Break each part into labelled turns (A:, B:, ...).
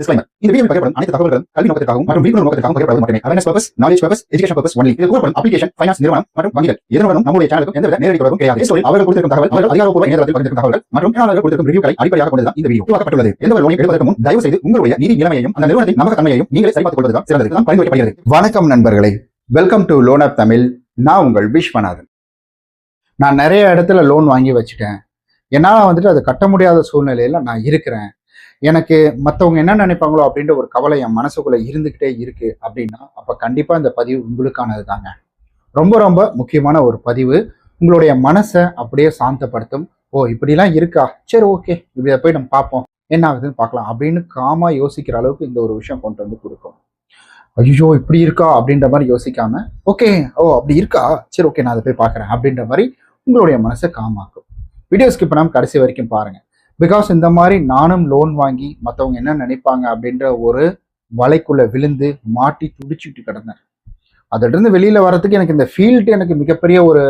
A: Disclaimer. இந்த பகிரப்படும் அனைத்து தகவல்களும் கல்வி நோக்கத்திற்காகவும் மற்றும் விழிப்புணர்வு நோக்கத்திற்காகவும் மட்டுமே. Awareness purpose knowledge purpose education purpose only இது கூறப்படும் அப்ளிகேஷன் ஃபைனான்ஸ் நிறுவனம் மற்றும் வங்கிகள். நம்முடைய எந்தவித நேரடி தொடர்பும் கிடையாது. அவர்கள் கொடுத்திருக்கும் தகவல் அவர்கள் அதிகாரப்பூர்வ இணையதளத்தில் பகிர்ந்திருக்கும் மற்றும் கொடுத்திருக்கும் ரிவ்யூக்களை அடிப்படையாக இந்த வீடியோ உருவாக்கப்பட்டுள்ளது. எந்த ஒரு லோனை எடுப்பதற்கு முன் தயவு செய்து உங்களுடைய நிதி நிலைமையையும் அந்த நிறுவனத்தின் நம்பகத்தன்மையையும் நீங்களே சரிபார்த்துக் கொள்வதுதான் சிறந்தது. தான் பரிந்துரைக்கப்படுகிறது.
B: வணக்கம் நண்பர்களே. Welcome to loan app Tamil நான் உங்கள் விஸ்வநாதன். நான் நிறைய இடத்துல லோன் வாங்கி வச்சுட்டேன். என்னால் வந்துட்டு அது கட்ட முடியாத சூழ்நிலையில நான் இருக்கிறேன். எனக்கு மற்றவங்க என்ன நினைப்பாங்களோ அப்படின்ற ஒரு கவலை என் மனசுக்குள்ளே இருந்துக்கிட்டே இருக்கு அப்படின்னா அப்போ கண்டிப்பாக இந்த பதிவு உங்களுக்கானது தாங்க ரொம்ப ரொம்ப முக்கியமான ஒரு பதிவு. உங்களுடைய மனசை அப்படியே சாந்தப்படுத்தும். ஓ இப்படிலாம் இருக்கா? சரி ஓகே. இப்படி போய் நம்ம பார்ப்போம். என்ன ஆகுதுன்னு பார்க்கலாம். அப்படின்னு காமா யோசிக்கிற அளவுக்கு இந்த ஒரு விஷயம் கொண்டு வந்து கொடுக்கும். ஐயோ இப்படி இருக்கா? அப்படின்ற மாதிரி யோசிக்காம ஓகே ஓ அப்படி இருக்கா? சரி ஓகே நான் அதை போய் பார்க்குறேன் அப்படின்ற மாதிரி உங்களுடைய மனசை காமாக்கும் வீடியோ ஸ்கிப் பண்ணாமல் கடைசி வரைக்கும் பாருங்கள் பிகாஸ் இந்த மாதிரி நானும் லோன் வாங்கி மற்றவங்க என்ன நினைப்பாங்க அப்படின்ற ஒரு வலைக்குள்ளே விழுந்து மாட்டி துடிச்சுட்டு கிடந்தேன். அதிலிருந்து வெளியில் வரத்துக்கு எனக்கு இந்த ஃபீல்டு எனக்கு மிகப்பெரிய ஒரு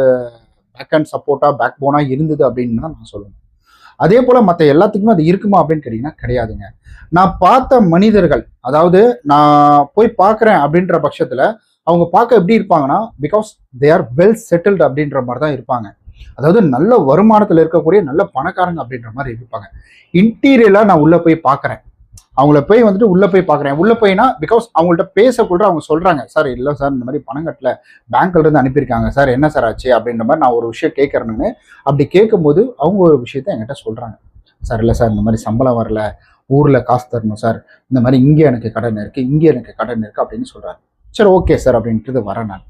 B: பேக் அண்ட் சப்போர்ட்டாக பேக் போனாக இருந்தது அப்படின்னு தான் நான் சொல்லுவேன். அதே போல் மற்ற எல்லாத்துக்குமே அது இருக்குமா அப்படின்னு கேட்டிங்கன்னா கிடையாதுங்க. நான் பார்த்த மனிதர்கள் அதாவது நான் போய் பார்க்குறேன் அப்படின்ற பட்சத்தில் அவங்க பார்க்க எப்படி இருப்பாங்கன்னா because they are well settled அப்படின்ற மாதிரி தான் இருப்பாங்க. அதாவது நல்ல வருமானத்தில் இருக்கக்கூடிய நல்ல பணக்காரங்க அப்படின்ற மாதிரி இருப்பாங்க. இன்டீரியலாக நான் உள்ளே போய் பார்க்குறேன் அவங்கள போய் வந்துட்டு உள்ளே போய் பார்க்குறேன் உள்ளே போய்னா பிகாஸ் அவங்கள்ட்ட பேசக்கூட அவங்க சொல்கிறாங்க சார் இல்லை சார் இந்த மாதிரி பணம் கட்டல. பேங்க்லேருந்து அனுப்பியிருக்காங்க. சார் என்ன சார் ஆச்சு? அப்படின்ற மாதிரி நான் ஒரு விஷயம் கேட்குறேன்னு அப்படி கேட்கும்போது அவங்க ஒரு விஷயத்த என்கிட்ட சொல்கிறாங்க சார் இல்லை சார் இந்த மாதிரி சம்பளம் வரல. ஊரில் காசு தரணும் சார். இந்த மாதிரி இங்கே எனக்கு கடன் இருக்குது இங்கே எனக்கு கடன் இருக்குது அப்படின்னு சொல்கிறாரு சரி ஓகே சார். அப்படின்றது வரேன் நான்.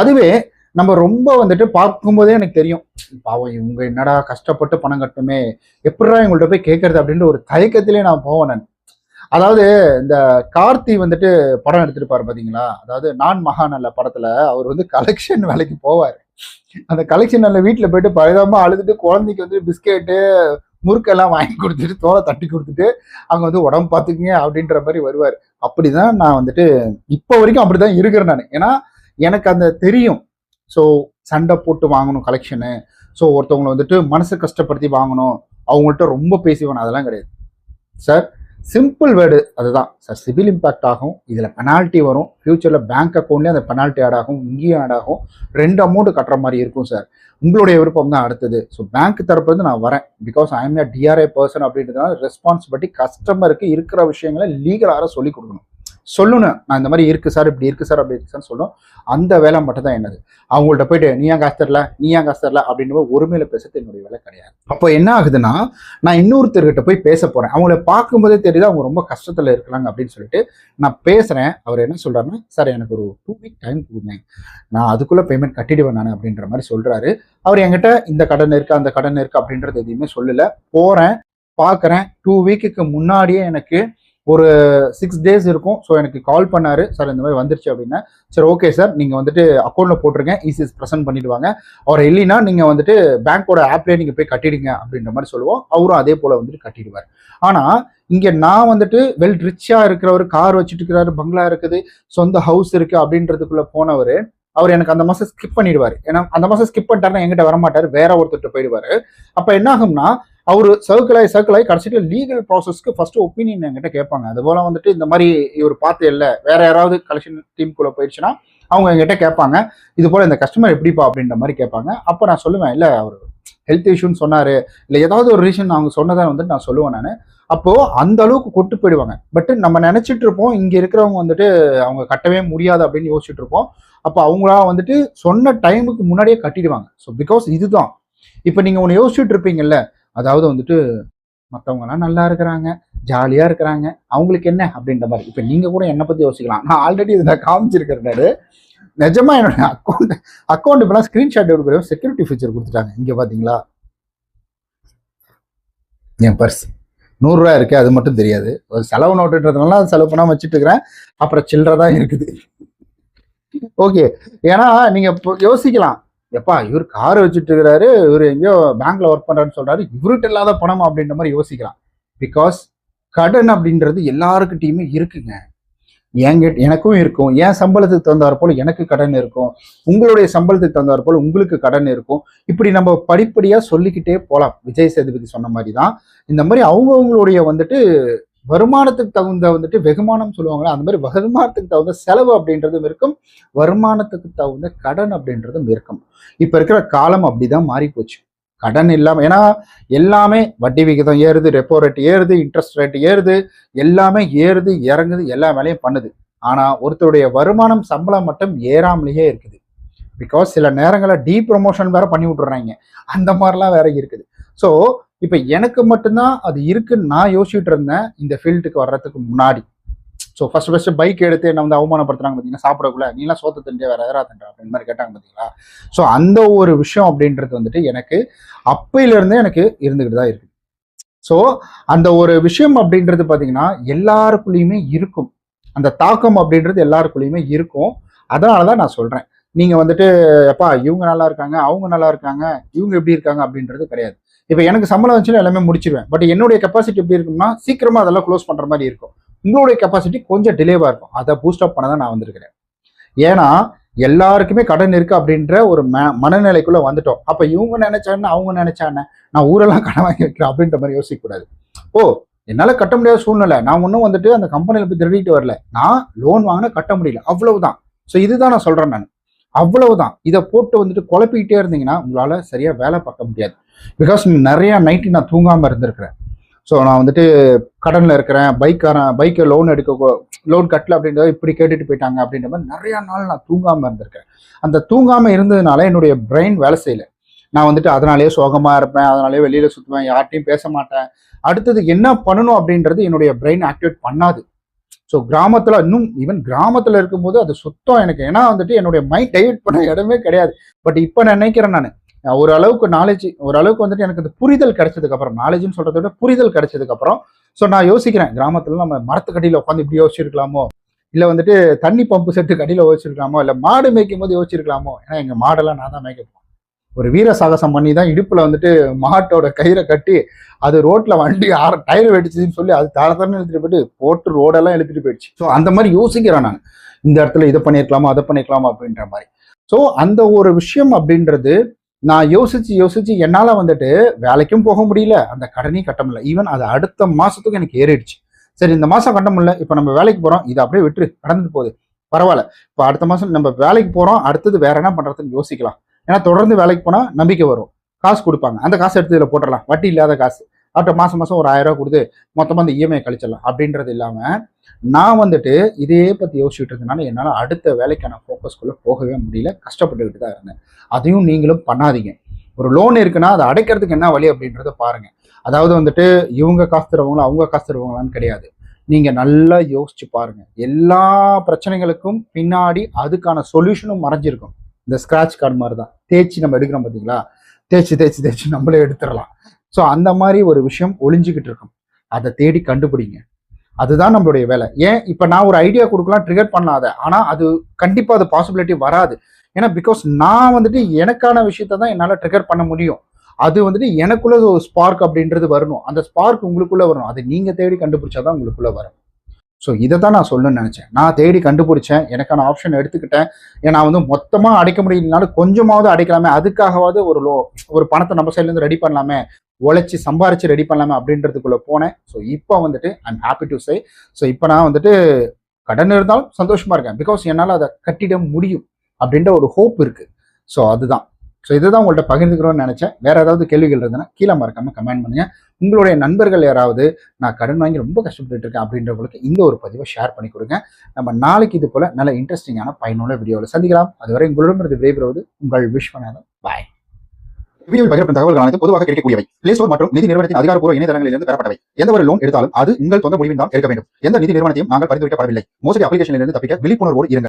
B: அதுவே நம்ம ரொம்ப வந்துட்டு பார்க்கும்போதே எனக்கு தெரியும் பாவம் இவங்க என்னடா கஷ்டப்பட்டு பணம் கட்டணுமே எப்படிடா இவங்கள்ட்ட போய் கேட்கறது அப்படின்ற ஒரு தயக்கத்திலே நான் போவேன் நான். அதாவது இந்த கார்த்தி வந்துட்டு படம் எடுத்திருப்பாரு பாத்தீங்களா? அதாவது நான் மகாநல்ல படத்துல அவர் வந்து கலெக்ஷன் வேலைக்கு போவார். அந்த கலெக்ஷன் நல்ல வீட்டில் போயிட்டு பழுதாம அழுதுட்டு குழந்தைக்கு வந்து பிஸ்கெட்டு முறுக்கெல்லாம் வாங்கி கொடுத்துட்டு தோலை தட்டி கொடுத்துட்டு அங்கே வந்து உடம்பு பார்த்துக்குங்க அப்படின்ற மாதிரி வருவார். அப்படிதான் நான் வந்துட்டு இப்போ வரைக்கும் அப்படிதான் இருக்கிறேன் நான். ஏன்னா எனக்கு அந்த தெரியும். ஸோ சண்டை போட்டு வாங்கணும் கலெக்ஷனு ஸோ ஒருத்தவங்களை வந்துட்டு மனசு கஷ்டப்படுத்தி வாங்கணும். அவங்கள்ட்ட ரொம்ப பேசிவேன் அதெல்லாம் கிடையாது. சார் சிம்பிள் வேர்டு அதுதான். சார் சிவில் இம்பேக்ட் ஆகும். இதில் பெனால்ட்டி வரும். ஃப்யூச்சரில் பேங்க் அக்கௌண்ட்லேயும் அந்த பெனால்ட்டி ஆட் ஆகும். இங்கேயும் ஆட் ஆகும். ரெண்டு அமௌண்ட் கட்டுற மாதிரி இருக்கும் சார் உங்களுடைய விருப்பம் தான் அடுத்தது. ஸோ பேங்க் தரப்புலேருந்து நான் வரேன். Because I am a TRI person அப்படின்றதுனால ரெஸ்பான்சிபிலிட்டி கஸ்டமருக்கு இருக்கிற விஷயங்களை லீகலாக சொல்லி கொடுக்கணும். சொல்லணும். நான் இந்த மாதிரி இருக்கு சார் இப்படி இருக்கு சார் அப்படி இருக்கு சார் சொல்லணும். அந்த வேலை மட்டும் தான் என்னது? அவங்கள்ட்ட போயிட்டு நீ ஏன் காசு தரல? நீ ஏன் காசு தரல? அப்படின்னு ஒருமையில பேசுறது என்னுடைய வேலை கிடையாது. அப்போ என்ன ஆகுதுன்னா நான் இன்னொருத்தர்கிட்ட போய் பேச போறேன். அவங்கள பார்க்கும்போதே தெரியுது அவங்க ரொம்ப கஷ்டத்துல இருக்கிறாங்க அப்படின்னு சொல்லிட்டு நான் பேசுறேன். அவர் என்ன சொல்றாருன்னா சார் எனக்கு ஒரு டூ வீக் டைம் கொடுங்க. நான் அதுக்குள்ள பேமெண்ட் கட்டிடுவேன் நான் அப்படின்ற மாதிரி சொல்றாரு. அவர் என்கிட்ட இந்த கடன் இருக்கு அந்த கடன் இருக்கு அப்படின்றது எதையுமே சொல்லல. போறேன் பார்க்குறேன் டூ வீக்குக்கு முன்னாடியே எனக்கு ஒரு சிக்ஸ் டேஸ் இருக்கும். ஸோ எனக்கு கால் பண்ணாரு. சார் இந்த மாதிரி வந்துருச்சு அப்படின்னா. சரி ஓகே சார் நீங்கள் வந்துட்டு அக்கௌண்ட்டில் போட்டிருக்கேன். இசிஎஸ் ப்ரெசென்ட் பண்ணிடுவாங்க அவர் இல்லைன்னா நீங்கள் வந்துட்டு பேங்க்கோட ஆப்லேயே நீங்கள் போய் கட்டிடுங்க. அப்படின்ற மாதிரி சொல்லுவோம். அவரும் அதே போல் வந்துட்டு கட்டிடுவார். ஆனால் இங்கே நான் வந்துட்டு வெல் ரிச்சாக இருக்கிறவர் கார் வச்சுட்டு இருக்கிறாரு பங்களா இருக்குது சொந்த ஹவுஸ் இருக்குது அப்படின்றதுக்குள்ளே போனவர் அவர் எனக்கு அந்த மாதம் ஸ்கிப் பண்ணிடுவார். ஏன்னா அந்த மாதம் ஸ்கிப் பண்ணிட்டாருன்னா எங்கிட்ட வரமாட்டார். வேற ஒருத்தர்கிட்ட போயிடுவார். அப்போ என்ன ஆகும்னா அவர் சர்க்கிளாய் சர்க்கிளாய் கடைசியில் லீகல் ப்ராசஸ்க்கு ஃபர்ஸ்ட் ஒப்பீனியன் என்கிட்ட கேட்பாங்க. அது போல வந்துட்டு இந்த மாதிரி இவர் பார்த்து இல்லை. வேற யாராவது கலெக்ஷன் டீமுக்குள்ளே போயிடுச்சுன்னா அவங்க என்கிட்ட கேட்பாங்க. இது போல இந்த கஸ்டமர் எப்படிப்பா அப்படின்ற மாதிரி கேட்பாங்க. அப்போ நான் சொல்லுவேன் இல்லை அவர் ஹெல்த் இஷ்யூன்னு சொன்னாரு. இல்லை ஏதாவது ஒரு ரீசன் அவங்க சொன்னதை வந்துட்டு நான் சொல்லுவேன் நான். அப்போ அந்த அளவுக்கு கொட்டு போயிடுவாங்க. பட் நம்ம நினைச்சிட்டு இருப்போம் இங்க இருக்கிறவங்க வந்துட்டு அவங்க கட்டவே முடியாது அப்படின்னு யோசிச்சுட்டு இருப்போம். அப்போ அவங்களா வந்துட்டு சொன்ன டைமுக்கு முன்னாடியே கட்டிடுவாங்க. ஸோ பிகாஸ் இதுதான். இப்போ நீங்க ஒன்று யோசிச்சுட்டு இருப்பீங்கல்ல அதாவது வந்துட்டு மற்றவங்கலாம் நல்லா இருக்கிறாங்க ஜாலியாக இருக்கிறாங்க. அவங்களுக்கு என்ன அப்படின்ற மாதிரி. இப்போ நீங்கள் கூட என்னை பற்றி யோசிக்கலாம். நான் ஆல்ரெடி இதை நான் காமிச்சிருக்கிறேன் நிஜமாக என்னோட அக்கௌண்ட் அக்கௌண்ட் இப்போலாம் ஸ்க்ரீன்ஷாட் எடுக்கிறோம் செக்யூரிட்டி ஃபீச்சர் கொடுத்துட்டாங்க. இங்கே பார்த்தீங்களா என் பர்ஸ் நூறுரூவா இருக்கு அது மட்டும் தெரியாது. ஒரு செலவு நோட்டுன்றதுனால அது செலவு பண்ணாமல் வச்சுட்டு இருக்கிறேன் அப்புறம் சில்லறை தான் இருக்குது. ஓகே ஏன்னா நீங்கள் இப்போ யோசிக்கலாம். எப்பா இவர் கார் வச்சுட்டு இருக்கிறாரு இவர் எங்கேயோ பேங்க்ல ஒர்க் பண்றாருன்னு சொல்றாரு இவர்கிட்ட இல்லாத பணம் அப்படின்ற மாதிரி யோசிக்கலாம் பிகாஸ் கடன் அப்படின்றது எல்லாருக்கிட்டையுமே இருக்குங்க. என்கிட்ட எனக்கும் இருக்கும். என் சம்பளத்துக்கு தகுந்தாற் போல் எனக்கு கடன் இருக்கும். உங்களுடைய சம்பளத்துக்கு தகுந்தாற் போல் உங்களுக்கு கடன் இருக்கும். இப்படி நம்ம படிப்படியாக சொல்லிக்கிட்டே போகலாம் விஜய் சேதுபதி சொன்ன மாதிரி தான் இந்த மாதிரி அவங்கவுங்களுடைய வந்துட்டு வருமானத்துக்கு தகுந்த வந்துட்டு வெகுமானம் சொல்லுவாங்களா அந்த மாதிரி வருமானத்துக்கு தகுந்த செலவு அப்படின்றதும் இருக்கும். வருமானத்துக்கு தகுந்த கடன் அப்படின்றதும் இருக்கும். இப்போ இருக்கிற காலம் அப்படிதான் மாறி போச்சு கடன் இல்லாமல் ஏன்னா எல்லாமே வட்டி விகிதம் ஏறுது ரெப்போ ரேட் ஏறுது இன்ட்ரெஸ்ட் ரேட் ஏறுது எல்லாமே ஏறுது இறங்குது எல்லா வேலையும் பண்ணுது. ஆனால் ஒருத்தருடைய வருமானம் சம்பளம் மட்டும் ஏறாமலேயே இருக்குது. பிகாஸ் சில நேரங்களில் டீ ப்ரொமோஷன் வேற பண்ணி விட்டுறாங்க. அந்த மாதிரிலாம் வேற இருக்குது. ஸோ இப்போ எனக்கு மட்டும்தான் அது இருக்குன்னு நான் யோசிச்சுட்டு இருந்தேன் இந்த ஃபீல்டுக்கு வர்றதுக்கு முன்னாடி. ஸோ ஃபர்ஸ்ட் ஃபர்ஸ்ட் பைக் எடுத்து என்ன வந்து அவமானப்படுத்துறாங்க பார்த்தீங்கன்னா சாப்பிடக்குள்ள நீலாம் சோத்த தண்டே வேற எதரா தண்டா அப்படின்னு மாதிரி கேட்டாங்க பார்த்தீங்களா ஸோ அந்த ஒரு விஷயம் அப்படின்றது வந்துட்டு எனக்கு அப்பையிலேருந்தே எனக்கு இருந்துக்கிட்டு தான் இருக்கு. ஸோ அந்த ஒரு விஷயம் அப்படின்றது பார்த்தீங்கன்னா எல்லாருக்குள்ளேயுமே இருக்கும். அந்த தாக்கம் அப்படின்றது எல்லாருக்குள்ளேயுமே இருக்கும். அதனால தான் நான் சொல்கிறேன் நீங்கள் வந்துட்டு எப்பா இவங்க நல்லா இருக்காங்க அவங்க நல்லா இருக்காங்க இவங்க எப்படி இருக்காங்க? அப்படின்றது கிடையாது. இப்போ எனக்கு சம்பளம் வச்சுன்னா எல்லாமே முடிச்சிருவேன். பட் என்னுடைய கெப்பாசிட்டி எப்படி இருக்கும்னா சீக்கிரமாக அதெல்லாம் க்ளோஸ் பண்ணுற மாதிரி இருக்கும். உங்களுடைய கெப்பாசிட்டி கொஞ்சம் டிலேவாக இருக்கும். அதை பூஸ்ட் அப் பண்ண தான் நான் வந்திருக்கிறேன். ஏன்னா எல்லாருக்குமே கடன் இருக்குது அப்படின்ற ஒரு ம மனநிலைக்குள்ளே வந்துட்டோம். அப்போ இவங்க நினச்சான்னு அவங்க நினைச்சான்னு நான் ஊரெல்லாம் கடன் வாங்கி வைக்கிறேன் அப்படின்ற மாதிரி யோசிக்கக்கூடாது. ஓ என்னால் கட்ட முடியாத சூழ்நிலை. நான் ஒன்றும் வந்துட்டு அந்த கம்பெனியில் போய் திருடிட்டு வரல. நான் லோன் வாங்கினா கட்ட முடியல. அவ்வளவுதான். ஸோ இதுதான் நான் சொல்கிறேன் நான். அவ்வளவுதான். இதை போட்டு வந்துட்டு குழப்பிக்கிட்டே இருந்தீங்கன்னா உங்களால் சரியாக வேலை பார்க்க முடியாது. பிகாஸ் நிறைய நைட்டு நான் தூங்காமல் இருந்திருக்கிறேன். ஸோ நான் வந்துட்டு கடனில் இருக்கிறேன் பைக்காரன் பைக்கை லோன் எடுக்க லோன் கட்டல அப்படின்றத இப்படி கேட்டுட்டு போயிட்டாங்க அப்படின்ற மாதிரி நிறையா நாள் நான் தூங்காமல் இருந்திருக்கேன். அந்த தூங்காமல் இருந்ததுனால என்னுடைய பிரெயின் வேலை செய்யல. நான் வந்துட்டு அதனாலேயே சோகமாக இருப்பேன் அதனாலேயே வெளியில் சுற்றுவேன் யார்ட்டையும் பேச மாட்டேன். அடுத்தது என்ன பண்ணணும் அப்படின்றது என்னுடைய பிரெயின் ஆக்டிவேட் பண்ணாது. ஸோ கிராமத்தில் இன்னும் ஈவன் கிராமத்தில் இருக்கும்போது அது சுத்தம் எனக்கு. ஏன்னா வந்துட்டு என்னுடைய மைண்ட் டைவெர்ட் பண்ண இடமே கிடையாது. பட் இப்போ நான் நினைக்கிறேன் நான் ஓரளவுக்கு நாலேஜ் ஓரளவுக்கு வந்துட்டு எனக்கு இந்த புரிதல் கிடைச்சதுக்கு அப்புறம் நாலேஜ்னு சொல்கிறத விட புரிதல் கிடைச்சதுக்கு அப்புறம் ஸோ நான் யோசிக்கிறேன் கிராமத்தில் நம்ம மரத்துக்கடியில் உட்காந்து இப்படி யோசிச்சிருக்கலாமோ? இல்லை வந்துட்டு தண்ணி பம்பு செட்டு கடியில் யோசிச்சிருக்கலாமோ இல்லை மாடு மேய்க்கும் போது யோசிச்சிருக்கலாமோ? ஏன்னா எங்கள் மாடெல்லாம் நான் தான் மேய்க்க ஒரு வீர சாகசம் பண்ணி தான் இடுப்பில் வந்துட்டு மாட்டோட கயிறை கட்டி அது ரோட்டில் வண்டி ஆற டயர் வெடிச்சின்னு சொல்லி அது தர தரன்னு எடுத்துட்டு போயிட்டு போட்டு ரோடெல்லாம் எடுத்துட்டு போயிடுச்சு. ஸோ அந்த மாதிரி யோசிக்கிறேன் நான். இந்த இடத்துல இதை பண்ணியிருக்கலாமா அதை பண்ணியிருக்கலாமா அப்படின்ற மாதிரி. ஸோ அந்த ஒரு விஷயம் அப்படின்றது நான் யோசிச்சு யோசிச்சு என்னால் வந்துட்டு வேலைக்கும் போக முடியல அந்த கடனையும் கட்ட முடியல. ஈவன் அது அடுத்த மாதத்துக்கும் எனக்கு ஏறிடுச்சு. சரி இந்த மாதம் கட்ட முடியல இப்போ நம்ம வேலைக்கு போகிறோம் இதை அப்படியே விட்டுரு கடந்துட்டு போகுது. பரவாயில்ல. இப்போ அடுத்த மாதம் நம்ம வேலைக்கு போகிறோம் அடுத்தது வேற என்ன பண்ணுறதுன்னு யோசிக்கலாம். ஏன்னா தொடர்ந்து வேலைக்கு போனால் நம்பிக்கை வரும். காசு கொடுப்பாங்க. அந்த காசு எடுத்து இதில் போட்டுடலாம் வட்டி இல்லாத காசு. அடுத்த மாதம் மாதம் ஒரு ஆயிரம் ரூபா கொடுத்து மொத்தமாக அந்த இஎம்ஐ கழிச்சிடலாம். அப்படின்றது இல்லாமல் நான் வந்துட்டு இதே பற்றி யோசிச்சுட்டு இருந்தனால என்னால் அடுத்த வேலைக்கான ஃபோக்கஸ்குள்ளே போகவே முடியல. கஷ்டப்பட்டுக்கிட்டு தான் இருந்தேன். அதையும் நீங்களும் பண்ணாதீங்க. ஒரு லோன் இருக்குன்னா அதை அடைக்கிறதுக்கு என்ன வழி அப்படின்றத பாருங்கள் அதாவது வந்துட்டு இவங்க காசு தருவாங்களா அவங்க காசு தருவாங்களான்னு கிடையாது. நீங்கள் நல்லா யோசிச்சு பாருங்க. எல்லா பிரச்சனைகளுக்கும் பின்னாடி அதுக்கான சொல்யூஷனும் மறைஞ்சிருக்கும். இந்த ஸ்க்ராட்ச் கார்டு மாதிரி தான் தேய்ச்சி நம்ம எடுக்கிறோம் பார்த்தீங்களா தேய்ச்சி தேய்ச்சி தேய்ச்சி நம்மளே எடுத்துடலாம். ஸோ அந்த மாதிரி ஒரு விஷயம் ஒளிஞ்சுக்கிட்டு இருக்கும். அதை தேடி கண்டுபிடிங்க. அதுதான் நம்மளுடைய வேலை. ஏன்? இப்போ நான் ஒரு ஐடியா கொடுக்கலாம் ட்ரிகர் பண்ணாத. ஆனால் அது கண்டிப்பாக அது பாசிபிலிட்டி வராது. ஏன்னா பிகாஸ் நான் வந்துட்டு எனக்கான விஷயத்த தான் என்னால் ட்ரிகர் பண்ண முடியும். அது வந்துட்டு எனக்குள்ள ஒரு ஸ்பார்க் அப்படின்றது வரணும். அந்த ஸ்பார்க் உங்களுக்குள்ளே வரணும். அது நீங்கள் தேடி கண்டுபிடிச்சாதான் உங்களுக்குள்ளே வரும். ஸோ இதை தான் நான் சொல்லணும்னு நினச்சேன். நான் தேடி கண்டுபிடிச்சேன். எனக்கான ஆப்ஷன் எடுத்துக்கிட்டேன். ஏன்னா வந்து மொத்தமாக அடைக்க முடியலனாலும் கொஞ்சமாவது அடைக்கலாமே. அதுக்காகவாவது ஒரு லோ ஒரு பணத்தை நம்ம சைட்லேருந்து ரெடி பண்ணலாமே. உழைச்சி சம்பாரிச்சு ரெடி பண்ணலாமே அப்படின்றதுக்குள்ளே போனேன். ஸோ இப்போ வந்துட்டு I'm happy to say so இப்போ நான் வந்துட்டு கடன் இருந்தாலும் சந்தோஷமாக இருக்கேன். பிகாஸ் என்னால் அதை கட்டிட முடியும் அப்படின்ற ஒரு ஹோப் இருக்குது ஸோ அதுதான். ஸோ இதுதான் உங்கள்ட்ட பகிர்ந்துக்கிறோன்னு நினைச்சேன். வேற ஏதாவது கேள்விகள் இருந்ததுன்னா கீழே மறக்காம கமெண்ட் பண்ணுங்க. உங்களுடைய நண்பர்கள் யாராவது நான் கடன் வாங்கி ரொம்ப கஷ்டப்பட்டு இருக்கேன் அப்படின்றவங்களுக்கு இந்த ஒரு பதிவை ஷேர் பண்ணி கொடுங்க. நம்ம நாளைக்கு இது போல நல்ல இன்ட்ரெஸ்டிங்கான பயனுள்ள வீடியோவில் சந்திக்கலாம். அதுவரை உங்களிடமிருந்து விடைபெறுவது உங்கள் விஸ்வநாதன். பாய்
A: வீடியோவில் பகிரப்படும் தகவல்கள் அனைத்து பொதுவாக கிடைக்கக்கூடியவை. பிளே ஸ்டோர் மற்றும் நிதி நிறுவனத்தின் அதிகாரப்பூர்வ இணையதளங்களிலிருந்து பெறப்பட்டவை. எந்த ஒரு லோன் எடுத்தாலும் அது உங்கள் சொந்த முடிவில் தான் எடுக்க வேண்டும். எந்த நிதி நிறுவனத்தையும் நாங்கள் பரிந்துரைக்கப்படவில்லை. மோசடி அப்ளிகேஷனிலிருந்து தப்பிக்க விழிப்புணர்வோடு இருங்கள்.